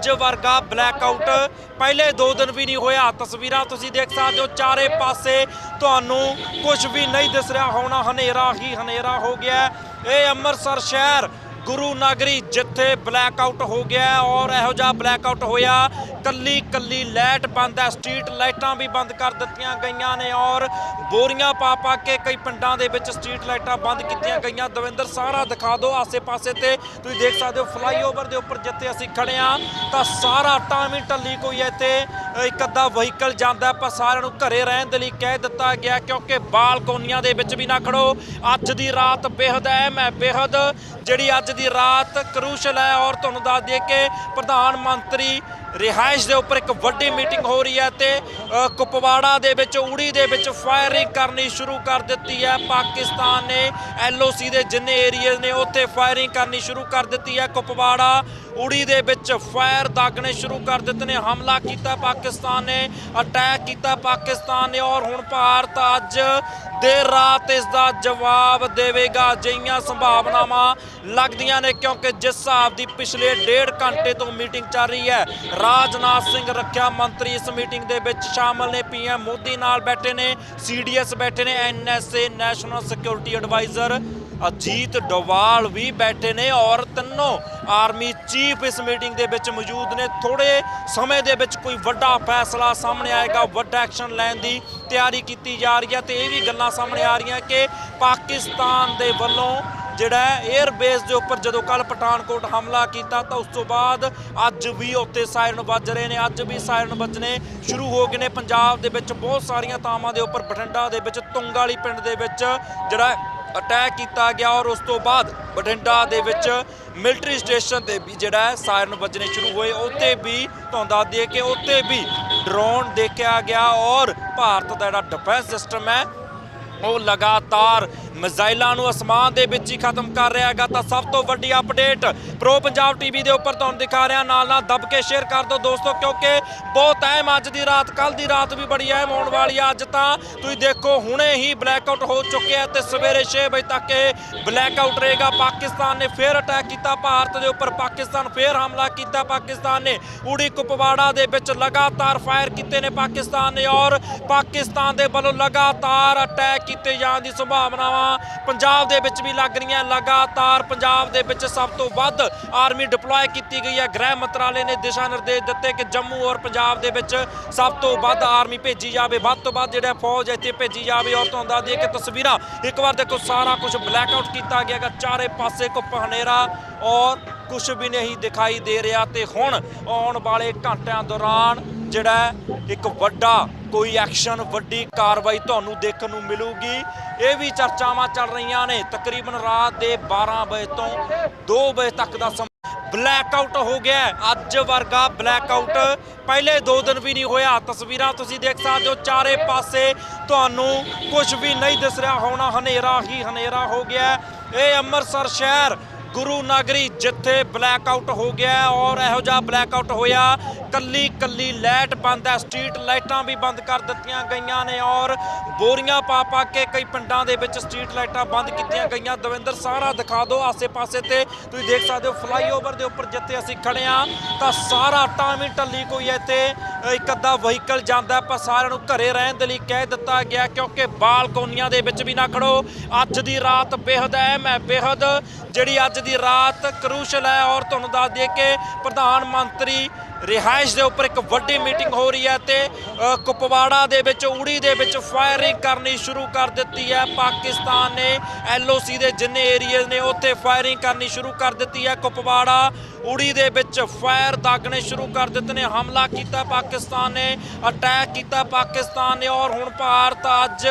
ਅੱਜ ਵਰਗਾ ਬਲੈਕਆਊਟ ਪਹਿਲੇ 2 ਦਿਨ ਵੀ ਨਹੀਂ ਹੋਇਆ। ਤਸਵੀਰਾਂ ਤੁਸੀਂ ਦੇਖ ਸਕਦੇ ਹੋ, ਚਾਰੇ ਪਾਸੇ ਤੁਹਾਨੂੰ ਕੁਝ ਵੀ ਨਹੀਂ ਦਿਸ ਰਿਹਾ। ਹੋਣਾ ਹਨੇਰਾ ਹੀ ਹਨੇਰਾ ਹੋ ਗਿਆ। ਇਹ ਅੰਮ੍ਰਿਤਸਰ ਸ਼ਹਿਰ ਗੁਰੂ ਨਗਰੀ ਜਿੱਥੇ ਬਲੈਕ ਆਊਟ ਹੋ ਗਿਆ ਔਰ ਇਹੋ ਜਿਹਾ ਬਲੈਕ ਆਊਟ ਹੋਇਆ, ਕੱਲੀ ਕੱਲੀ ਲਾਈਟ ਬੰਦ ਹੈ ਸਟਰੀਟ ਲਾਈਟਾਂ ਵੀ ਬੰਦ ਕਰ ਦਿੱਤੀਆਂ ਗਈਆਂ ਨੇ ਔਰ ਬੋਰੀਆਂ ਪਾ ਪਾ ਕੇ ਕਈ ਪਿੰਡਾਂ ਦੇ ਵਿੱਚ ਸਟਰੀਟ ਲਾਈਟਾਂ ਬੰਦ ਕੀਤੀਆਂ ਗਈਆਂ। ਦਵਿੰਦਰ, ਸਾਰਾ ਦਿਖਾ ਦਿਓ ਆਸੇ-ਪਾਸੇ ਤੇ। ਤੁਸੀਂ ਦੇਖ ਸਕਦੇ ਹੋ ਫਲਾਈਓਵਰ ਦੇ ਉੱਪਰ ਜਿੱਥੇ ਅਸੀਂ ਖੜੇ ਆ ਤਾਂ ਸਾਰਾ ਟਾਈਮ ਟੱਲੀ ਕੋਈ ਇੱਥੇ। ਇੱਕ ਅੱਧਾ ਵਹੀਕਲ ਜਾਂਦਾ ਹੈ, ਪਰ ਸਾਰਿਆਂ ਨੂੰ ਘਰੇ ਰਹਿਣ ਦੇ ਲਈ ਕਹਿ ਦਿੱਤਾ ਗਿਆ ਕਿਉਂਕਿ ਬਾਲਕੋਨੀਆਂ ਦੇ ਵਿੱਚ ਵੀ ਨਾ ਖੜੋ। ਅੱਜ ਦੀ ਰਾਤ ਬੇਹੱਦ ਅਹਿਮ ਹੈ ਬੇਹੱਦ ਜਿਹੜੀ ਅੱਜ ਦੀ ਰਾਤ ਕਰੂਸ਼ਲ ਹੈ ਔਰ ਤੁਹਾਨੂੰ ਦੱਸ ਦਈਏ ਕਿ ਪ੍ਰਧਾਨ ਮੰਤਰੀ ਰਿਹਾਇਸ਼ ਦੇ ਉੱਪਰ ਇੱਕ ਵੱਡੀ ਮੀਟਿੰਗ ਹੋ ਰਹੀ ਹੈ ਤੇ ਕੁਪਵਾੜਾ ਦੇ ਵਿੱਚ ਉੜੀ ਦੇ ਵਿੱਚ ਫਾਇਰਿੰਗ ਕਰਨੀ ਸ਼ੁਰੂ ਕਰ ਦਿੱਤੀ ਹੈ। ਪਾਕਿਸਤਾਨ ਨੇ ਐਲਓਸੀ ਦੇ ਜਿੰਨੇ ਏਰੀਆਜ਼ ਨੇ, ਉੱਥੇ ਫਾਇਰਿੰਗ ਕਰਨੀ ਸ਼ੁਰੂ ਕਰ ਦਿੱਤੀ ਹੈ। ਕੁਪਵਾੜਾ ਉੜੀ ਦੇ ਵਿੱਚ ਫਾਇਰ ਦਾਗਣੇ ਸ਼ੁਰੂ ਕਰ ਦਿੱਤੇ ਨੇ, ਹਮਲਾ ਕੀਤਾ ਪਾਕਿਸਤਾਨ ਨੇ, ਅਟੈਕ ਕੀਤਾ ਪਾਕਿਸਤਾਨ ਨੇ ਔਰ ਹੁਣ ਭਾਰਤ ਅੱਜ ਦੇਰ ਰਾਤ ਇਸ ਦਾ ਜਵਾਬ ਦੇਵੇਗਾ। ਜਿਹੀਆਂ ਸੰਭਾਵਨਾਵਾਂ ਲੱਗਦੀਆਂ ਨੇ ਕਿਉਂਕਿ ਜਿਸ ਹਿਸਾਬ ਦੀ ਪਿਛਲੇ ਡੇਢ ਘੰਟੇ ਤੋਂ ਮੀਟਿੰਗ ਚੱਲ ਰਹੀ ਹੈ ਰਾਜਨਾਥ ਸਿੰਘ ਰੱਖਿਆ ਮੰਤਰੀ ਇਸ ਮੀਟਿੰਗ ਦੇ ਵਿੱਚ ਸ਼ਾਮਲ ਨੇ। ਪੀਐਮ ਮੋਦੀ ਨਾਲ ਬੈਠੇ ਨੇ, ਸੀਡੀਐਸ ਬੈਠੇ ਨੇ, NSA, national security adviser. Ajit Doval ਵੀ ਬੈਠੇ ਨੇ ਔਰ ਤਿੰਨੋਂ ਆਰਮੀ ਚੀਫ ਇਸ ਮੀਟਿੰਗ ਦੇ ਵਿੱਚ ਮੌਜੂਦ ਨੇ। ਥੋੜੇ ਸਮੇਂ ਦੇ ਵਿੱਚ ਕੋਈ ਵੱਡਾ ਫੈਸਲਾ ਸਾਹਮਣੇ ਆਏਗਾ, ਵੱਡਾ ਐਕਸ਼ਨ ਲੈਣ ਦੀ ਤਿਆਰੀ ਕੀਤੀ ਜਾ ਰਹੀ ਹੈ ਤੇ ਇਹ ਵੀ ਗੱਲਾਂ ਸਾਹਮਣੇ ਆ ਰਹੀਆਂ ਕਿ ਪਾਕਿਸਤਾਨ ਦੇ ਵੱਲੋਂ ਜਿਹੜਾ 에ਅਰ ਬੇਸ ਦੇ ਉੱਪਰ ਜਦੋਂ ਕੱਲ ਪਠਾਨਕੋਟ ਹਮਲਾ ਕੀਤਾ, ਤਾਂ ਉਸ ਤੋਂ ਬਾਅਦ ਅੱਜ ਵੀ ਉੱਥੇ ਸਾਇਰਨ ਵੱਜ ਰਹੇ ਨੇ, ਅੱਜ ਵੀ ਸਾਇਰਨ ਵੱਜਣੇ ਸ਼ੁਰੂ ਹੋ ਗਏ ਨੇ। ਪੰਜਾਬ ਦੇ ਵਿੱਚ ਬਹੁਤ ਸਾਰੀਆਂ ਥਾਵਾਂ ਦੇ ਉੱਪਰ, ਬਠਿੰਡਾ ਦੇ ਵਿੱਚ ਤੁੰਗ ਵਾਲੀ ਪਿੰਡ ਦੇ ਵਿੱਚ ਜਿਹੜਾ ਅਟੈਕ ਕੀਤਾ ਗਿਆ ਔਰ ਉਸ ਤੋਂ ਬਾਅਦ ਬਠਿੰਡਾ ਦੇ ਵਿੱਚ ਮਿਲਟਰੀ ਸਟੇਸ਼ਨ ਤੇ ਵੀ ਜਿਹੜਾ ਹੈ ਸਾਇਰਨ ਵੱਜਣੇ ਸ਼ੁਰੂ ਹੋਏ। ਉੱਥੇ ਵੀ ਤੁਹਾਨੂੰ ਦੱਸ ਦਈਏ ਕਿ ਉੱਥੇ ਵੀ ਡਰੋਨ ਦੇਖਿਆ ਗਿਆ ਔਰ ਭਾਰਤ ਦਾ ਜਿਹੜਾ ਡਿਫੈਂਸ ਸਿਸਟਮ ਹੈ, ਉਹ ਲਗਾਤਾਰ ਮਿਜ਼ਾਈਲਾਂ ਨੂੰ ਅਸਮਾਨ ਦੇ ਵਿੱਚ ਹੀ ਖਤਮ ਕਰ ਰਿਹਾ ਹੈਗਾ ਤਾਂ ਸਭ ਤੋਂ ਵੱਡੀ ਅਪਡੇਟ ਪ੍ਰੋ ਪੰਜਾਬ ਟੀਵੀ ਦੇ ਉੱਪਰ ਤੁਹਾਨੂੰ ਦਿਖਾ ਰਿਹਾ। ਨਾਲ ਨਾਲ ਦੱਬ ਕੇ ਸ਼ੇਅਰ ਕਰ ਦਿਓ ਦੋਸਤੋ, ਕਿਉਂਕਿ ਬਹੁਤ ਅਹਿਮ ਅੱਜ ਦੀ ਰਾਤ ਕੱਲ ਦੀ ਰਾਤ ਵੀ ਬੜੀ ਅਹਿਮ ਹੋਣ ਵਾਲੀ ਆ। ਅੱਜ ਤਾਂ ਤੁਸੀਂ ਦੇਖੋ, ਹੁਣੇ ਹੀ ਬਲੈਕਆਊਟ ਹੋ ਚੁੱਕਿਆ ਤੇ ਸਵੇਰੇ 6 ਵਜੇ ਤੱਕ ਇਹ ਬਲੈਕਆਊਟ ਰਹੇਗਾ। ਪਾਕਿਸਤਾਨ ਨੇ ਫੇਰ ਅਟੈਕ ਕੀਤਾ ਭਾਰਤ ਦੇ ਉੱਪਰ। ਪਾਕਿਸਤਾਨ ਫੇਰ ਹਮਲਾ ਕੀਤਾ। ਪਾਕਿਸਤਾਨ ਨੇ ਉੜੀ ਕੁਪਵਾੜਾ ਦੇ ਵਿੱਚ ਲਗਾਤਾਰ ਫਾਇਰ ਕੀਤੇ ਨੇ ਪਾਕਿਸਤਾਨ ਨੇ। ਔਰ ਪਾਕਿਸਤਾਨ ਦੇ ਵੱਲੋਂ ਲਗਾਤਾਰ ਅਟੈਕ ਕੀਤੇ ਜਾਣ ਦੀ ਸੰਭਾਵਨਾਵਾਂ ਪੰਜਾਬ ਦੇ ਵਿੱਚ ਵੀ ਲੱਗ ਰਹੀਆਂ ਲਗਾਤਾਰ, ਪੰਜਾਬ ਦੇ ਵਿੱਚ ਸਭ ਤੋਂ ਵੱਧ ਆਰਮੀ ਡਿਪਲੋਏ ਕੀਤੀ ਗਈ ਹੈ। ਗ੍ਰਹਿ ਮੰਤਰਾਲੇ ਨੇ ਦਿਸ਼ਾ ਨਿਰਦੇਸ਼ ਦਿੱਤੇ ਕਿ ਜੰਮੂ ਔਰ ਪੰਜਾਬ ਦੇ ਵਿੱਚ ਸਭ ਤੋਂ ਵੱਧ ਆਰਮੀ ਭੇਜੀ ਜਾਵੇ। ਵੱਧ ਤੋਂ ਵੱਧ ਜਿਹੜਾ ਫੌਜ ਇੱਥੇ ਭੇਜੀ ਜਾਵੇ। ਔਰ ਤੁਹਾਨੂੰ ਦੱਸ ਦਈਏ ਕਿ ਤਸਵੀਰਾਂ, ਇੱਕ ਵਾਰ ਦੇਖੋ ਸਾਰਾ ਕੁਝ ਬਲੈਕਆਊਟ ਕੀਤਾ ਗਿਆ ਗਾ ਚਾਰੇ ਪਾਸੇ ਘੁੱਪ ਹਨੇਰਾ ਔਰ ਕੁਝ ਵੀ ਨਹੀਂ ਦਿਖਾਈ ਦੇ ਰਿਹਾ। ਤੇ ਹੁਣ ਆਉਣ ਵਾਲੇ ਘੰਟਿਆਂ ਦੌਰਾਨ ਜਿਹੜਾ ਇੱਕ ਵੱਡਾ ਕੋਈ ਐਕਸ਼ਨ, ਵੱਡੀ ਕਾਰਵਾਈ ਤੁਹਾਨੂੰ ਦੇਖਣ ਨੂੰ ਮਿਲੂਗੀ। ਇਹ ਵੀ ਚਰਚਾਵਾਂ ਚੱਲ ਰਹੀਆਂ ਨੇ। ਤਕਰੀਬਨ ਰਾਤ ਦੇ 12 ਵਜੇ ਤੋਂ 2 ਵਜੇ ਤੱਕ ਦਾ ਸਮਾਂ ਬਲੈਕਆਊਟ ਹੋ ਗਿਆ ਅੱਜ ਵਰਗਾ ਬਲੈਕ ਆਊਟ ਪਹਿਲੇ 2 ਦਿਨ ਵੀ ਨਹੀਂ ਹੋਇਆ। ਤਸਵੀਰਾਂ ਤੁਸੀਂ ਦੇਖ ਸਕਦੇ ਹੋ, ਚਾਰੇ ਪਾਸੇ ਤੁਹਾਨੂੰ ਕੁਝ ਵੀ ਨਹੀਂ ਦਿਸ ਰਿਹਾ। ਹੋਣਾ ਹਨੇਰਾ ਹੀ ਹਨੇਰਾ ਹੋ ਗਿਆ ਇਹ ਅੰਮ੍ਰਿਤਸਰ ਸ਼ਹਿਰ ਗੁਰੂ ਨਗਰੀ ਜਿੱਥੇ ਬਲੈਕ ਆਊਟ ਹੋ ਗਿਆ ਔਰ ਇਹੋ ਜਿਹਾ ਬਲੈਕ ਆਊਟ ਹੋਇਆ, ਕੱਲੀ ਕੱਲੀ ਲਾਈਟ ਬੰਦ ਹੈ ਸਟਰੀਟ ਲਾਈਟਾਂ ਵੀ ਬੰਦ ਕਰ ਦਿੱਤੀਆਂ ਗਈਆਂ ਨੇ ਔਰ ਬੋਰੀਆਂ ਪਾ ਪਾ ਕੇ ਕਈ ਪਿੰਡਾਂ ਦੇ ਵਿੱਚ ਸਟਰੀਟ ਲਾਈਟਾਂ ਬੰਦ ਕੀਤੀਆਂ ਗਈਆਂ। ਦਵਿੰਦਰ, ਸਾਰਾ ਦਿਖਾ ਦਿਓ ਆਸੇ-ਪਾਸੇ ਤੇ। ਤੁਸੀਂ ਦੇਖ ਸਕਦੇ ਹੋ ਫਲਾਈਓਵਰ ਦੇ ਉੱਪਰ ਜਿੱਥੇ ਅਸੀਂ ਖੜੇ ਆ ਤਾਂ ਸਾਰਾ ਟਾਈਮ ਟੱਲੀ ਕੋਈ ਇੱਥੇ। ਇੱਕ ਅੱਧਾ ਵਹੀਕਲ ਜਾਂਦਾ ਪਰ ਸਾਰਿਆਂ ਨੂੰ ਘਰੇ ਰਹਿਣ ਦੇ ਲਈ ਕਹਿ ਦਿੱਤਾ ਗਿਆ, ਕਿਉਂਕਿ ਬਾਲਕੋਨੀਆਂ ਦੇ ਵਿੱਚ ਵੀ ਨਾ ਖੜੋ। ਅੱਜ ਦੀ ਰਾਤ ਬੇਹੱਦ ਅਹਿਮ ਹੈ, ਬੇਹੱਦ ਜਿਹੜੀ ਅੱਜ ਦੀ ਰਾਤ ਕਰੂਸ਼ਲ ਹੈ ਔਰ ਤੁਹਾਨੂੰ ਦੱਸ ਦਈਏ ਕਿ ਪ੍ਰਧਾਨ ਮੰਤਰੀ ਰਿਹਾਇਸ਼ ਦੇ ਉੱਪਰ ਇੱਕ ਵੱਡੀ ਮੀਟਿੰਗ ਹੋ ਰਹੀ ਹੈ ਤੇ ਕੁਪਵਾੜਾ ਦੇ ਵਿੱਚ ਉੜੀ ਦੇ ਵਿੱਚ ਫਾਇਰਿੰਗ ਕਰਨੀ ਸ਼ੁਰੂ ਕਰ ਦਿੱਤੀ ਹੈ। ਪਾਕਿਸਤਾਨ ਨੇ ਐਲਓਸੀ ਦੇ ਜਿੰਨੇ ਏਰੀਆਜ਼ ਨੇ, ਉੱਥੇ ਫਾਇਰਿੰਗ ਕਰਨੀ ਸ਼ੁਰੂ ਕਰ ਦਿੱਤੀ ਹੈ ਕੁਪਵਾੜਾ। ਉੜੀ ਦੇ ਵਿੱਚ ਫਾਇਰ ਦਾਗਣੇ ਸ਼ੁਰੂ ਕਰ ਦਿੱਤੇ ਨੇ, ਹਮਲਾ ਕੀਤਾ ਪਾਕਿਸਤਾਨ ਨੇ, ਅਟੈਕ ਕੀਤਾ ਪਾਕਿਸਤਾਨ ਨੇ ਔਰ ਹੁਣ ਭਾਰਤ ਅੱਜ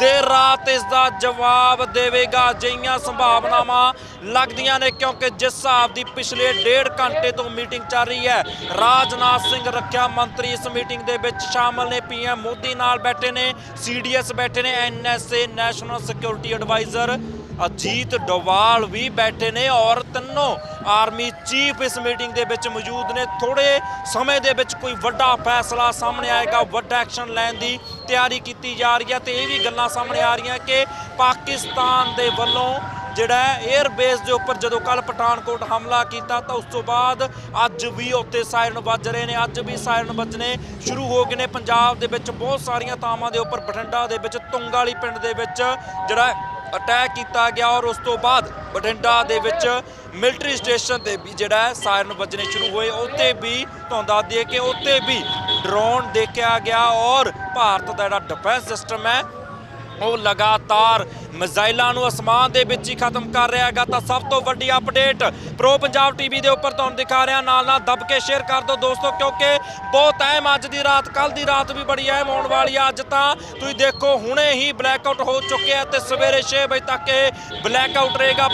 ਦੇਰ ਰਾਤ ਇਸ ਦਾ ਜਵਾਬ ਦੇਵੇਗਾ। ਜਿਹੀਆਂ ਸੰਭਾਵਨਾਵਾਂ ਲੱਗਦੀਆਂ ਨੇ ਕਿਉਂਕਿ ਜਿਸ ਹਿਸਾਬ ਦੀ ਪਿਛਲੇ ਡੇਢ ਘੰਟੇ ਤੋਂ ਮੀਟਿੰਗ ਚੱਲ ਰਹੀ ਹੈ, ਰਾਜਨਾਥ ਸਿੰਘ ਰੱਖਿਆ ਮੰਤਰੀ ਇਸ ਮੀਟਿੰਗ ਦੇ ਵਿੱਚ ਸ਼ਾਮਲ ਨੇ, ਪੀਐਮ ਮੋਦੀ ਨਾਲ ਬੈਠੇ ਨੇ, ਸੀਡੀਐਸ ਬੈਠੇ ਨੇ, NSA national security adviser Ajit Doval ਵੀ ਬੈਠੇ ਨੇ ਔਰ ਤਿੰਨੋਂ ਆਰਮੀ ਚੀਫ ਇਸ ਮੀਟਿੰਗ ਦੇ ਵਿੱਚ ਮੌਜੂਦ ਨੇ। ਥੋੜੇ ਸਮੇਂ ਦੇ ਵਿੱਚ ਕੋਈ ਵੱਡਾ ਫੈਸਲਾ ਸਾਹਮਣੇ ਆਏਗਾ, ਵੱਡਾ ਐਕਸ਼ਨ ਲੈਣ ਦੀ ਤਿਆਰੀ ਕੀਤੀ ਜਾ ਰਹੀ ਹੈ ਤੇ ਇਹ ਵੀ ਗੱਲਾਂ ਸਾਹਮਣੇ ਆ ਰਹੀਆਂ ਕਿ ਪਾਕਿਸਤਾਨ ਦੇ ਵੱਲੋਂ ਜਿਹੜਾ 에ਅਰ ਬੇਸ ਦੇ ਉੱਪਰ ਜਦੋਂ ਕੱਲ ਪਠਾਨਕੋਟ ਹਮਲਾ ਕੀਤਾ ਤਾਂ ਉਸ ਤੋਂ ਬਾਅਦ ਅੱਜ ਵੀ ਉੱਥੇ ਸਾਇਰਨ ਵੱਜ ਰਹੇ ਨੇ। ਅੱਜ ਵੀ ਸਾਇਰਨ ਵੱਜਣੇ ਸ਼ੁਰੂ ਹੋ ਗਏ ਨੇ। ਪੰਜਾਬ ਦੇ ਵਿੱਚ ਬਹੁਤ ਸਾਰੀਆਂ ਥਾਵਾਂ ਦੇ ਉੱਪਰ ਬਠਿੰਡਾ ਦੇ ਵਿੱਚ ਤੁੰਗ ਵਾਲੀ ਪਿੰਡ ਦੇ ਵਿੱਚ ਜਿਹੜਾ ਅਟੈਕ ਕੀਤਾ ਗਿਆ ਔਰ ਉਸ ਤੋਂ ਬਾਅਦ ਬਠਿੰਡਾ ਦੇ ਵਿੱਚ ਮਿਲਟਰੀ ਸਟੇਸ਼ਨ ਤੇ ਵੀ ਜਿਹੜਾ ਹੈ ਸਾਇਰਨ ਵੱਜਣੇ ਸ਼ੁਰੂ ਹੋਏ। ਉੱਤੇ ਵੀ ਤੁਹਾਨੂੰ ਦੱਸ ਦਈਏ ਕਿ ਉੱਤੇ ਵੀ ਡਰੋਨ ਦੇਖਿਆ ਗਿਆ ਔਰ ਭਾਰਤ ਦਾ ਜਿਹੜਾ ਡਿਫੈਂਸ ਸਿਸਟਮ ਹੈ ਉਹ ਲਗਾਤਾਰ ਮਿਜ਼ਾਈਲਾਂ ਨੂੰ ਅਸਮਾਨ ਦੇ ਵਿੱਚ ਹੀ ਖਤਮ ਕਰ ਰਿਹਾ ਹੈਗਾ ਤਾਂ ਸਭ ਤੋਂ ਵੱਡੀ ਅਪਡੇਟ ਪ੍ਰੋ ਪੰਜਾਬ ਟੀਵੀ ਦੇ ਉੱਪਰ ਤੁਹਾਨੂੰ ਦਿਖਾ ਰਿਹਾ। ਨਾਲ ਨਾਲ ਦਬ ਕੇ ਸ਼ੇਅਰ ਕਰ ਦਿਓ ਦੋਸਤੋ, ਕਿਉਂਕਿ ਬਹੁਤ ਅਹਿਮ ਅੱਜ ਦੀ ਰਾਤ ਕੱਲ ਦੀ ਰਾਤ ਵੀ ਬੜੀ ਅਹਿਮ ਹੋਣ ਵਾਲੀ ਆ। ਅੱਜ ਤਾਂ ਤੁਸੀਂ ਦੇਖੋ, ਹੁਣੇ ਹੀ ਬਲੈਕ ਆਊਟ ਹੋ ਚੁੱਕਿਆ ਤੇ ਸਵੇਰੇ 6 ਵਜੇ ਤੱਕ ਇਹ ਬਲੈਕ ਆਊਟ ਰਹੇਗਾ।